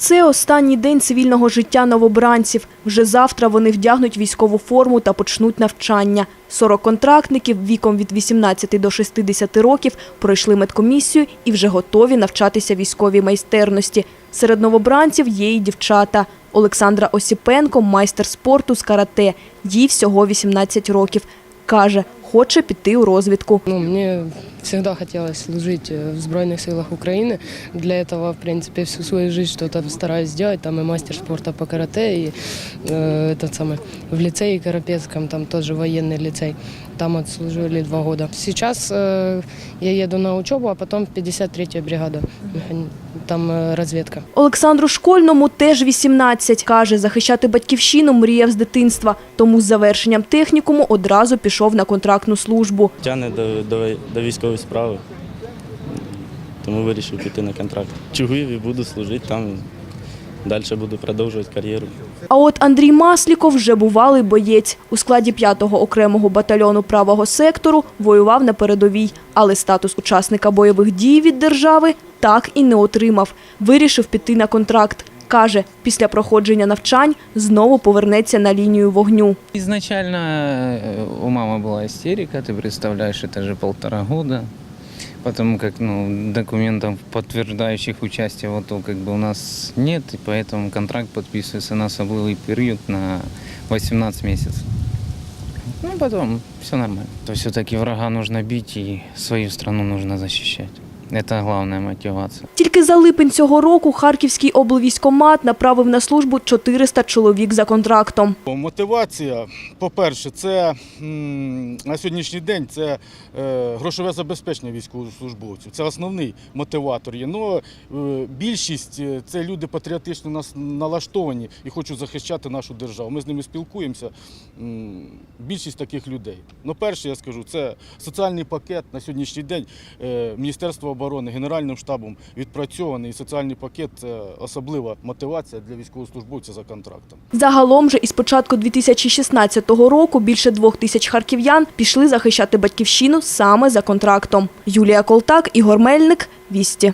Це останній день цивільного життя новобранців. Вже завтра вони вдягнуть військову форму та почнуть навчання. 40 контрактників віком від 18 до 60 років пройшли медкомісію і вже готові навчатися військовій майстерності. Серед новобранців є і дівчата. Олександра Осіпенко – майстер спорту з карате. Їй всього 18 років. Каже, хоче піти у розвідку. Ну, мне всегда хотелось служить э, в Збройных силах Украины. Для этого, в принципе, всю свою жизнь что-то стараюсь сделать. Там и мастер спорта по карате, и э, этот самый в лицее Карапецком, там тоже военный лицей. Там отслужили два года. Сейчас э, я еду на учебу, а потом в 53-ю бригаду. Механи- Там э, разведка. Олександру Школьному теж 18. Каже, захищати батьківщину мріяв з дитинства. Тому з завершенням технікуму одразу пішов на контрактну службу. Тягне до, до, до військової справи, тому вирішив піти на контракт. Чугуїв і буду служити там, далі буду продовжувати кар'єру. А от Андрій Масліков вже бувалий боєць. У складі 5-го окремого батальйону правого сектору воював на передовій, але статус учасника бойових дій від держави так і не отримав. Вирішив піти на контракт. Каже, після проходження навчань знову повернеться на лінію вогню. Изначально э, у мамы была истерика, ты представляешь, это же полтора года. Потому как ну, документов, подтверждающих участие в АТО, как бы у нас нет, и поэтому контракт подписывается на особый период на 18 месяцев. Ну, потом все нормально. То все-таки врага нужно бить и свою страну нужно защищать. Это главная мотивация. Тільки за липень цього року Харківський облвійськомат направив на службу 400 чоловік за контрактом. Мотивація, по-перше, це на сьогоднішній день це е, грошове забезпечення військовослужбовців. Це основний мотиватор. є. Ну, е, більшість е, це люди патріотично нас налаштовані і хочуть захищати нашу державу. Ми з ними спілкуємося. Більшість таких людей. Ну, перше, я скажу, це соціальний пакет на сьогоднішній день. Міністерство оборони, Генеральним штабом відпрацьований соціальний пакет особлива мотивація для військовослужбовця за контрактом. Загалом же із початку 2016 року більше двох тисяч харків'ян пішли захищати батьківщину саме за контрактом. Юлія Колтак, Ігор Мельник, Вісті.